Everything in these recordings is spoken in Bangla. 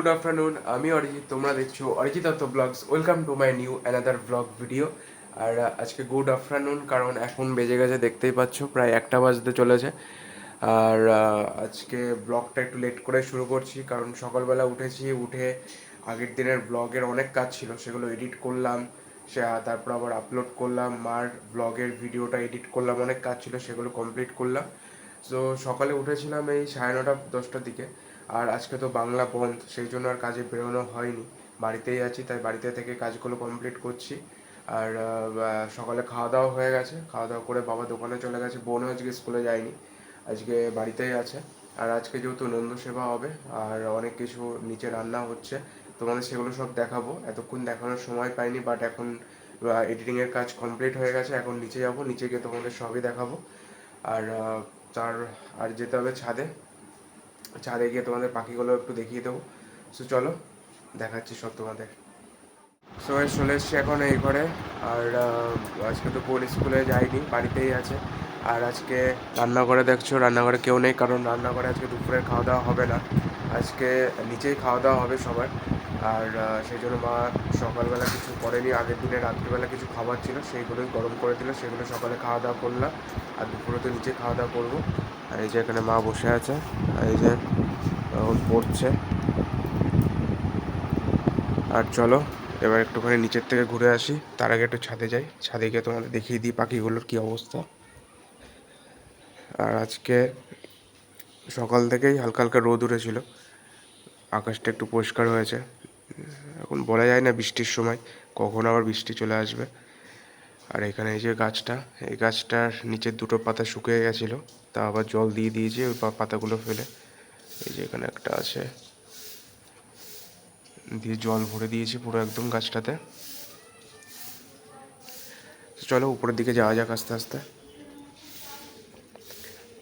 গুড আফটারনুন আমি অরিজিৎ, তোমরা দেখছ Arijit Dutta blogs welcome to my new another blog video আর আজকে গুড আফটারনুন কারণ এখন বেজে গেছে, দেখতেই পাচ্ছ, প্রায় একটা বাজতে চলেছে। আর আজকে ব্লগটা একটু লেট করে শুরু করছি, কারণ সকালবেলা উঠেছি, উঠে আগের দিনের ব্লগের অনেক কাজ ছিল, সেগুলো এডিট করলাম, সে তারপর আবার আপলোড করলাম, মার ব্লগের ভিডিওটা এডিট করলাম, অনেক কাজ ছিল, সেগুলো কমপ্লিট করলাম। তো সকালে উঠেছিলাম এই সাড়ে নটা, দশটার দিকে। আর আজকে তো বাংলা বন্ধ, সেই জন্য আর কাজে বেরোনো হয়নি। বাড়িতেই আছি, তাই বাড়িতে থেকে কাজগুলো কমপ্লিট করছি। আর সকালে খাওয়া দাওয়া হয়ে গেছে। খাওয়া দাওয়া করে বাবা দোকানে চলে গেছে, বোনও আজকে স্কুলে যায়নি, আজকে বাড়িতেই আছে। আর আজকে যেহেতু নন্দ সেবা হবে, আর অনেক কিছু নিচে রান্না হচ্ছে, তোমাদের সেগুলো সব দেখাবো। এতক্ষণ দেখানোর সময় পাইনি বাট এখন এডিটিংয়ের কাজ কমপ্লিট হয়ে গেছে, এখন নিচে যাব, নিচে গিয়ে তোমাদের সবই দেখাবো। আর তার আর যেতে হবে ছাদে। ছাদে গিয়ে তোমাদের পাখিগুলো একটু দেখিয়ে দেবো। সো চলো, দেখাচ্ছি সব তোমাদের। সো চলে এসছি এখন এই ঘরে। আর আজকে তো পুরো স্কুলে যাইনি, বাড়িতেই আছে। আর আজকে রান্নাঘরে দেখছ, রান্নাঘরে কেউ নেই, কারণ রান্নাঘরে আজকে দুপুরের খাওয়া দাওয়া হবে না। আজকে নিচেই খাওয়া দাওয়া হবে সবার। আর সেই জন্য মা সকালবেলা কিছু করেনি, আগের দিনে রাত্রিবেলা কিছু খাবার ছিল, সেইগুলোই গরম করে দিল, সেগুলো সকালে খাওয়া দাওয়া করলাম। আর দুপুরে তো নিচে খাওয়া দাওয়া করব। আর এই যে এখানে মা বসে আছে, আর এই যে এখন পড়ছে। আর চলো, এবার একটুখানি নিচের থেকে ঘুরে আসি, তার আগে একটু ছাদে যাই। ছাদে গিয়ে তোমাদের দেখিয়ে দিই পাখিগুলোর কি অবস্থা। আর আজকে সকাল থেকেই হালকা হালকা রোদ উঠেছিল। আকাশটা একটু পরিষ্কার হয়েছে। এখন বলা যায় না বৃষ্টির সময়, কখন আবার বৃষ্টি চলে আসবে। আর এখানে এই যে গাছটা, এই গাছটার নিচের দুটো পাতা শুকিয়ে গেছিল, তা আবার জল দিয়ে দিয়েছি, ওই পাতাগুলো ফেলে। এই যে এখানে একটা আছে, দিয়ে জল ভরে দিয়েছি পুরো একদম গাছটাতে। চলো উপরের দিকে যাওয়া যাক আস্তে আস্তে।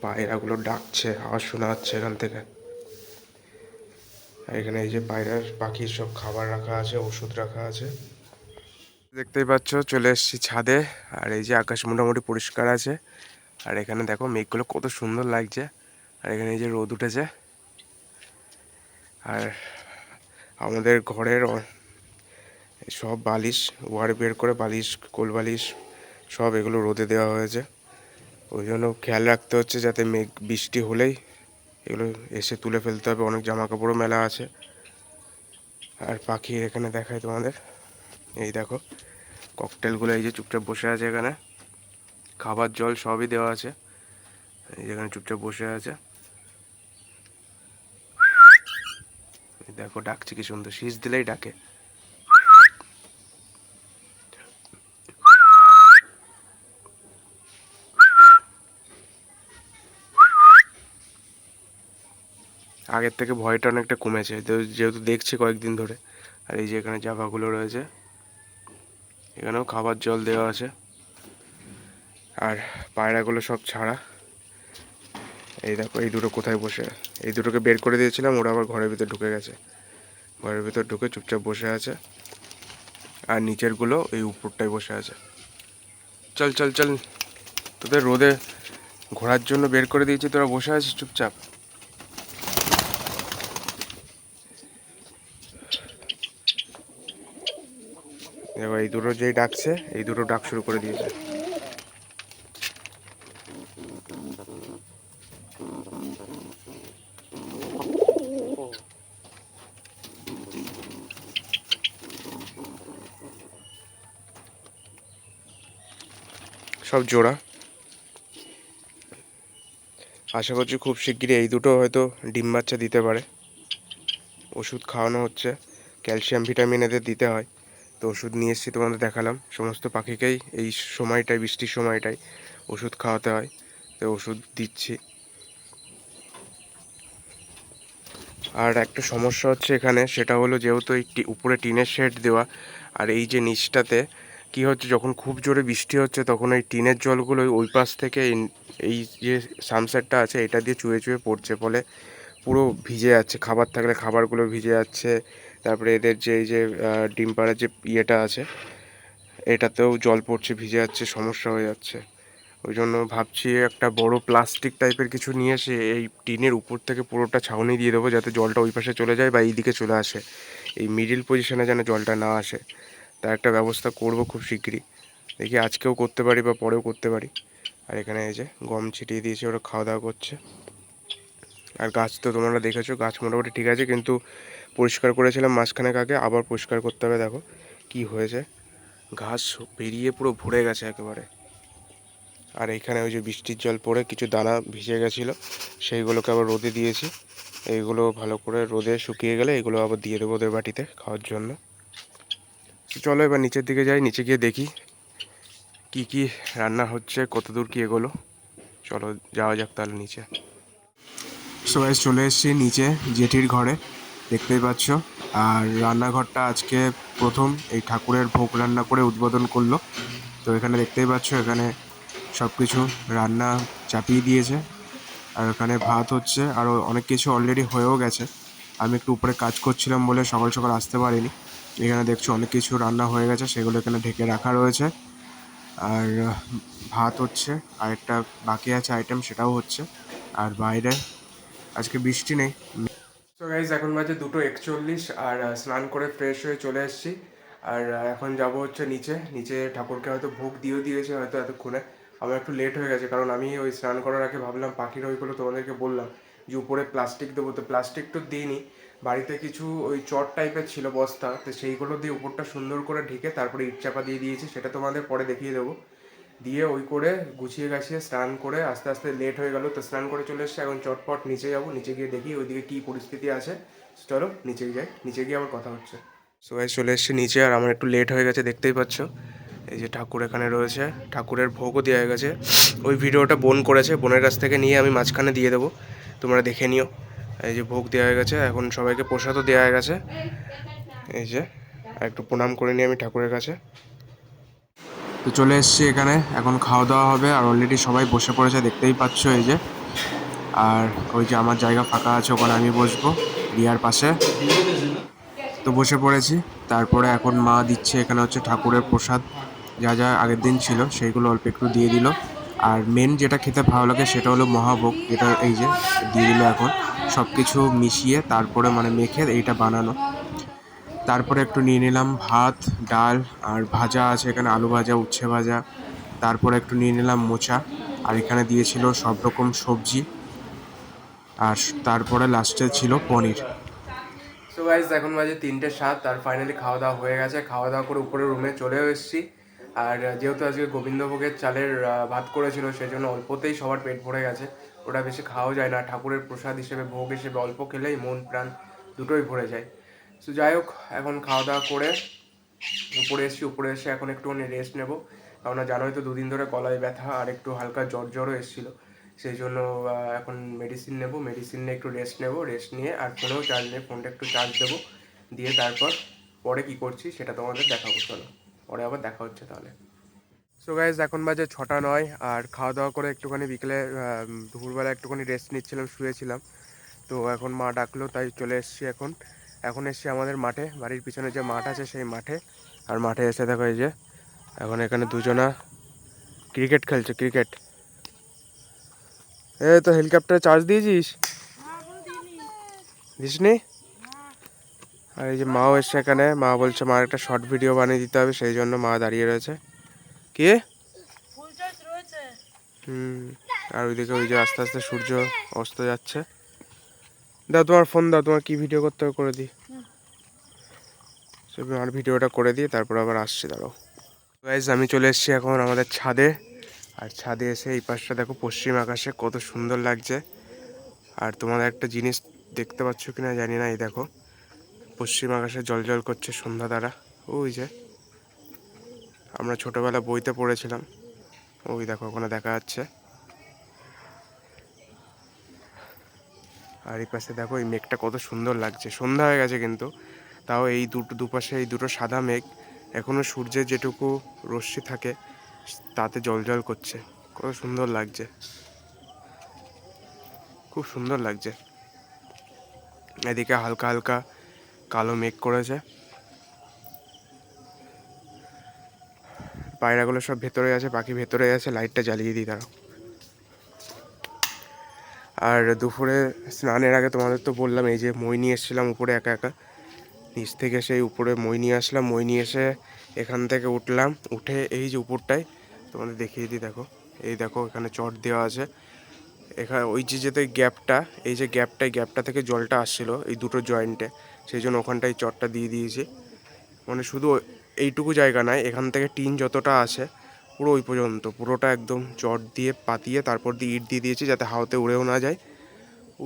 পায়রাগুলো ডাকছে, আওয়াজ শোনা যাচ্ছে এখান থেকে। এখানে এই যে পায়রার পাখির সব খাবার রাখা আছে, ওষুধ রাখা আছে। দেখতেই পাচ্ছ, চলে এসেছি ছাদে, আর এই যে আকাশ মোটামুটি পরিষ্কার আছে। আর এখানে দেখো মেঘগুলো কত সুন্দর লাগছে, আর এখানে এই যে রোদ উঠেছে। আর আমাদের ঘরের সব বালিশ, ওয়ার বের করে বালিশ, কোল বালিশ, সব এগুলো রোদে দেওয়া হয়েছে। ওই জন্য খেয়াল রাখতে হচ্ছে যাতে মেঘ, বৃষ্টি হলেই এগুলো এসে তুলে ফেলতে হবে। অনেক জামা কাপড়ও মেলা আছে। আর পাখি এখানে দেখায় তোমাদের। এই দেখো, ককটেলগুলো এই যে চুপচাপ বসে আছে এখানে। খাবার জল সবই দেওয়া আছে। এই যে এখানে চুপচাপ বসে আছে। দেখো, ডাকছে কি সুন্দর। শীষ দিলেই ডাকে। আগের থেকে ভয়টা অনেকটা কমেছে তো- যেহেতু দেখছি কয়েকদিন ধরে। আর এই যে এখানে জায়গাগুলো রয়েছে, এখানেও খাবার জল দেওয়া আছে। আর পায়রাগুলো সব ছাড়া। এই দেখো, এই দুটো কোথায় বসে, এই দুটোকে বের করে দিয়েছিলাম, ওরা আবার ঘরের ভিতর ঢুকে গেছে। ঘরের ভিতর ঢুকে চুপচাপ বসে আছে। আর নিচেরগুলো এই উপরটায় বসে আছে। চল চল চল, তোদের রোদে ঘোরার জন্য বের করে দিয়েছি, তোরা বসে আছিস চুপচাপ? এবার এই দুটো যেই ডাকছে, এই দুটো ডাক শুরু করে দিয়েছে। সব জোড়া। আশা করছি খুব শিগগিরই এই দুটো হয়তো ডিম বাচ্চা দিতে পারে। ওষুধ খাওয়ানো হচ্ছে, ক্যালসিয়াম, ভিটামিন এদের দিতে হয়। তো ওষুধ নিয়ে এসেছি তোমাদের দেখালাম। সমস্ত পাখিকেই এই সময়টায়, বৃষ্টির সময়টায় ওষুধ খাওয়াতে হয়। তো ওষুধ দিচ্ছি। আর একটা সমস্যা হচ্ছে এখানে, সেটা হলো যেহেতু এই উপরে টিনের শেড দেওয়া, আর এই যে নিচটাতে কি হচ্ছে, যখন খুব জোরে বৃষ্টি হচ্ছে, তখন এই টিনের জলগুলো ওই পাশ থেকে এই- যে সানসেটটা আছে, এটা দিয়ে চুয়ে চুয়ে পড়ছে, ফলে পুরো ভিজে যাচ্ছে। খাবার থাকলে খাবারগুলো ভিজে যাচ্ছে। তারপরে এদের যে, এই যে ডিম পাড়ার যে ইয়েটা আছে, এটাতেও জল পড়ছে, ভিজে যাচ্ছে, সমস্যা হয়ে যাচ্ছে। ওই জন্য ভাবছি একটা বড় প্লাস্টিক টাইপের কিছু নিয়ে এসে এই টিনের উপর থেকে পুরোটা ছাউনি দিয়ে দেবো, যাতে জলটা ওই পাশে চলে যায় বা এই দিকে চলে আসে। এই মিডিল পজিশনে যেন জলটা না আসে। তার একটা ব্যবস্থা করব খুব শিগগিরই। দেখি আজকেও করতে পারি বা পরেও করতে পারি। আর এখানে এই যে গম ছিটিয়ে দিয়েছে, ওরা খাওয়া দাওয়া করছে। আর গাছ তো তোমরা দেখেছ, গাছ মোটামুটি ঠিক আছে, কিন্তু পরিষ্কার করেছিলাম মাঝখানে আগে আবার পরিষ্কার করতে হবে, দেখো কি হয়েছে। ঘাস বেরিয়ে পুরো ভরে গেছে একেবারে। আর এইখানে ওই যে বৃষ্টির জল পড়ে কিছু দানা ভিজে গেছিল, সেইগুলোকে আবার রোদে দিয়েছি। এইগুলো ভালো করে রোদে শুকিয়ে গেলে এগুলো আবার দিয়ে দেবো ওদের বাটিতে খাওয়ার জন্য। চলো এবার নিচের দিকে যাই, নিচে গিয়ে দেখি কি কি রান্না হচ্ছে কত দূর কি এগুলো। চলো যাওয়া যাক তাহলে নিচে। সবাই চলে এসেছি নিচে জেঠির ঘরে, দেখতেই পাচ্ছ। আর রান্নাঘরটা আজকে প্রথম এই ঠাকুরের ভোগ রান্না করে উদ্বোধন করল। তো এখানে দেখতেই পাচ্ছ, এখানে সব কিছু রান্না চাপিয়ে দিয়েছে। আর এখানে ভাত হচ্ছে আরও অনেক কিছু অলরেডি হয়েও গেছে। আমি একটু উপরে কাজ করছিলাম বলে সকাল সকাল আসতে পারিনি। এখানে দেখছ অনেক কিছু রান্না হয়ে গেছে, সেগুলো এখানে ঢেকে রাখা রয়েছে। আর ভাত হচ্ছে আর একটা বাকি আছে আইটেম সেটাও হচ্ছে। আর বাইরে আজকে বৃষ্টি নেই। তো গাইজ এখন বাজে দুটো একচল্লিশ আর স্নান করে ফ্রেশ হয়ে চলে এসেছি। আর এখন যাব হচ্ছে নিচে। নিচে ঠাকুরকে হয়তো ভোগ দিয়েও দিয়েছে হয়তো এতক্ষণে। আমার একটু লেট হয়ে গেছে, কারণ আমি ওই স্নান করার আগে ভাবলাম পাখির ওইগুলো তোমাদেরকে বললাম যে উপরে প্লাস্টিক দেবো। তো প্লাস্টিক তো দিইনি। বাড়িতে কিছু ওই চট টাইপের ছিল বস্তা। তো সেইগুলো দিয়ে উপরটা সুন্দর করে ঢেকে তারপরে ইট চাপা দিয়ে দিয়েছি। সেটা তোমাদের পরে দেখিয়ে দেবো। দিয়ে ওই করে গুছিয়ে গাছিয়ে স্নান করে আস্তে আস্তে লেট হয়ে গেল। তো স্নান করে চলে এসছে, এখন চটপট নিচে যাব, নিচে গিয়ে দেখি ওইদিকে কী পরিস্থিতি আছে। চলো নিচে যাই, নিচে গিয়ে আমার কথা হচ্ছে। সবাই চলে এসছে নিচে, আর আমার একটু লেট হয়ে গেছে, দেখতেই পাচ্ছ। এই যে ঠাকুর এখানে রয়েছে, ঠাকুরের ভোগও দেওয়া হয়ে গেছে। ওই ভিডিওটা বোন করেছে, বোনের কাছ থেকে নিয়ে আমি মাঝখানে দিয়ে দেবো। তোমরা দেখে নিও। এই যে ভোগ দেওয়া হয়ে গেছে, এখন সবাইকে প্রসাদও দেওয়া হয়ে গেছে। এই যে, আর একটু প্রণাম করে নিই আমি ঠাকুরের কাছে। তো চলে এসেছি এখানে। এখন খাওয়া দাওয়া হবে আর অলরেডি সবাই বসে পড়েছে, দেখতেই পাচ্ছ এই যে। আর ওই যে আমার জায়গা ফাঁকা আছে, ওখানে আমি বসবো রিয়ার পাশে। তো বসে পড়েছি। তারপরে এখন মা দিচ্ছে, এখানে হচ্ছে ঠাকুরের প্রসাদ। যা যা আগের দিন ছিল, সেইগুলো অল্প একটু দিয়ে দিল। আর মেন যেটা খেতে ভালো লাগে, সেটা হলো মহাভোগ। যেটা এই যে, দিয়ে দিল এখন। সব কিছু মিশিয়ে তারপরে মানে মেখে এইটা বানানো। তারপরে একটু নিয়ে নিলাম ভাত, ডাল, আর ভাজা আছে এখানে, আলু ভাজা, উচ্ছে ভাজা। তারপরে একটু নিয়ে নিলাম মোচা, আর এখানে দিয়েছিল সব রকম সবজি। আর তারপরে লাস্টে ছিল পনির। সো গাইজ এখন বাজে তিনটে সাত, আর ফাইনালি খাওয়া দাওয়া হয়ে গেছে। খাওয়া দাওয়া করে উপরে রুমে চলেও এসেছি। আর যেহেতু আজকে গোবিন্দভোগের চালের ভাত করেছিল সেই জন্য অল্পতেই সবার পেট ভরে গেছে। ওটা বেশি খাওয়া যায় না। ঠাকুরের প্রসাদ হিসেবে, ভোগ হিসেবে অল্প খেলেই মন প্রাণ দুটোই ভরে যায়। তো যাই হোক এখন খাওয়া দাওয়া করে উপরে এসেছি, উপরে এসে এখন একটুখানি রেস্ট নেব। কেননা জানোই তো দুদিন ধরে গলায় ব্যথা আর একটু হালকা জ্বর জ্বরও এসেছিল। সেই জন্য এখন মেডিসিন নেব মেডিসিন নিয়ে একটু রেস্ট নেব রেস্ট নিয়ে আর ফোনেও চার্জ নেই ফোনটা একটু চার্জ দেবো। দিয়ে তারপর পরে কি করছি সেটা তোমাদের দেখাবো, চলো। পরে আবার দেখা হচ্ছে তাহলে। সো গাইজ এখন বাজে ছটা নয় আর খাওয়া দাওয়া করে একটুখানি বিকেলে দুপুরবেলা একটুখানি রেস্ট নিচ্ছিলাম, শুয়েছিলাম। তো এখন মা ডাকলো, তাই চলে এসেছি এখন। এখন এসেছি আমাদের মাঠে বাড়ির পিছনে যে মাঠ আছে সেই মাঠে। আর মাঠে এসে দেখো এই যে এখন এখানে দুজনা ক্রিকেট খেলছে ক্রিকেট। এ তো হেলিকপ্টারে চার্জ দিয়েছিস? দিসনি? আর এই যে মাও এসছে এখানে মা বলছে মার একটা শর্ট ভিডিও বানিয়ে দিতে হবে সেই জন্য মা দাঁড়িয়ে রয়েছে। কে? হুম আর ওইদিকে ওই যে আস্তে আস্তে সূর্য অস্ত যাচ্ছে। দাও তোমার ফোন দাও তোমার কি ভিডিও করতে হবে করে দিই। আর ভিডিওটা করে দিয়ে তারপর আবার আসছি দাঁড়াও। গাইজ আমি চলে এসেছি এখন আমাদের ছাদে। আর ছাদে এসে এই পাশটা দেখো পশ্চিম আকাশে কত সুন্দর লাগছে। আর তোমাদের একটা জিনিস দেখতে পাচ্ছ কিনা জানি না এই দেখো। পশ্চিম আকাশে জল জল করছে সন্ধ্যা দ্বারা। ওই যে আমরা ছোটবেলা বইতে পড়েছিলাম। ওই দেখো ওখানে দেখা যাচ্ছে। আর এই পাশে দেখো, এই মেঘটা কত সুন্দর লাগছে। সন্ধ্যা হয়ে গেছে কিন্তু। তাও এই দুটো দুপাশে এই দুটো সাদা মেঘ এখনও সূর্যের যেটুকু রশ্মি থাকে, তাতে জল জল করছে। কত সুন্দর লাগছে। খুব সুন্দর লাগছে। এদিকে হালকা হালকা কালো মেঘ করেছে। পায়রাগুলো সব ভেতরে আছে, পাখি ভেতরে আছে, লাইটটা জ্বালিয়ে দিই তারা আর দুপুরে স্নানের আগে তোমাদের তো বললাম, এই যে মই নিয়ে এসেছিলাম উপরে একা একা। নিচ থেকে সেই উপরে মই নিয়ে আসলাম, মই নিয়ে এসে এখান থেকে উঠলাম, উঠে এই যে উপরটায় তোমাদের দেখিয়ে দিই, দেখো। এই দেখো, এখানে চট দেওয়া আছে। এখানে ওই যে যেতে গ্যাপটা, এই যে গ্যাপটায়, গ্যাপটা থেকে জলটা আসছিল এই দুটো জয়েন্টে। সেই জন্য ওখানটায় চটটা দিয়ে দিয়েছি। মানে শুধু এইটুকু জায়গা নয়, এখান থেকে টিন যতটা আছে পুরো ওই পর্যন্ত, পুরোটা একদম চট দিয়ে পাতিয়ে তারপর দিয়ে ইট দিয়ে দিয়েছি যাতে হাওতে উড়েও না যায়।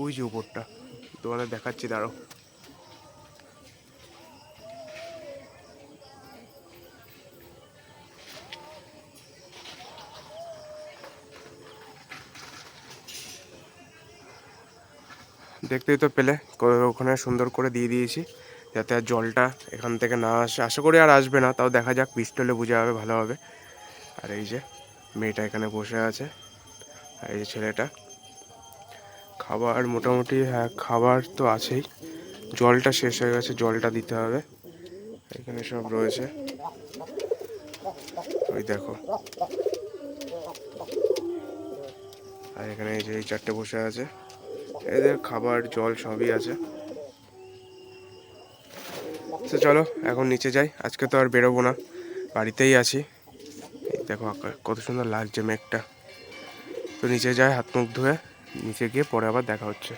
ওই যে উপরটা, তোমাদের দেখাচ্ছি, দাঁড়াও। দেখতেই তো পেলে ওখানে সুন্দর করে দিয়ে দিয়েছি, যাতে আর জলটা এখান থেকে না আসে। আশা করি আর আসবে না, তাও দেখা যাক, বৃষ্টি হলে বোঝা যাবে, ভালো হবে। আর এই যে মেয়েটা এখানে বসে আছে, আর এই যে ছেলেটা। খাবার মোটামুটি হ্যাঁ খাবার তো আছেই। জলটা শেষ হয়ে গেছে, জলটা দিতে হবে। এখানে সব রয়েছে। ওই দেখো। আর এখানে এই যে এই চারটে বসে আছে। এদের খাবার, জল সবই আছে। তো চলো, এখন নিচে যাই। আজকে তো আর বেরোবো না। বাড়িতেই আছি। দেখো কত সুন্দর লাগছে মেঘটা তো নিচে যায়, হাত মুখ ধুয়ে নিচে গিয়ে পরে আবার দেখা হচ্ছে।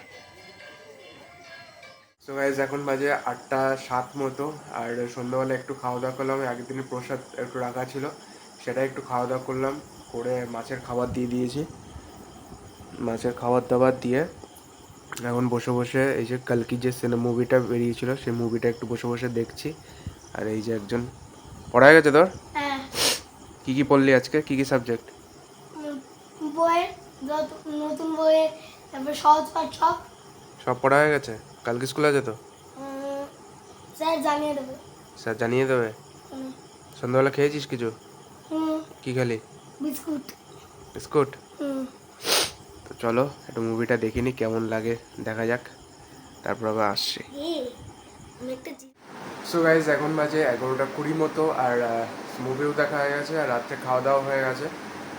তো গাইজ এখন বাজে আটটা সাত মতো, আর সন্ধ্যাবেলা একটু খাওয়া দাওয়া করলাম আগের দিনের প্রসাদ একটু রাখা ছিল সেটা একটু খাওয়া দাওয়া করলাম, করে মাছের খাবার দিয়ে দিয়েছি। মাছের খাবার দাবার দিয়ে এখন বসে বসে এই যে কালকি যে সিনেমা মুভিটা বেরিয়েছিল, সেই মুভিটা একটু বসে বসে দেখছি। আর এই যে একজন, পড়া গেছে তোর? কি কি পড়লি আজকে? কি কি সাবজেক্ট বইয়ের নতুন বইয়ের তারপর সহজ পাঠ সব সব পড়া হয়ে গেছে? কালকে স্কুলে আছে তো? স্যার জানিয়ে দেবে। স্যার জানিয়ে দেবে? সন্ধ্যাবেলা খেয়েছিস কিছু? কি খেলি? বিস্কুট। বিস্কুট? তো চলো একটু মুভিটা দেখিনি কেমন লাগে দেখা যাক। তারপর আবার আসছি। সো গাইজ এখন বাজে এগারোটা কুড়ি মতো আর মুভিও দেখা হয়ে গেছে আর রাত্রে খাওয়া দাওয়া হয়ে গেছে।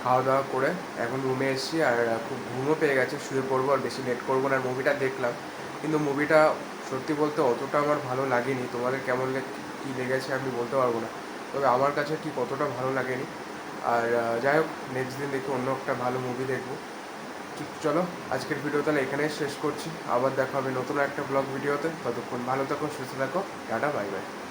খাওয়া দাওয়া করে এখন রুমে এসেছি আর খুব ঘুমও পেয়ে গেছে, শুয়ে পড়ব আর বেশি লেট করব না। মুভিটা দেখলাম, কিন্তু মুভিটা সত্যি বলতে অতটা আমার ভালো লাগেনি। তোমাদের কেমন কী লেগেছে আমি বলতে পারব না। তবে আমার কাছে ঠিক অতটা ভালো লাগেনি। আর যাই হোক নেক্সট দিন দেখি অন্য একটা ভালো মুভি দেখব। চলো, আজকের ভিডিও তাহলে এখানেই শেষ করছি। আবার দেখা হবে নতুন একটা ব্লগ ভিডিওতে ততক্ষণ ভালো থাকো, সুস্থ থাকো। Tata bye bye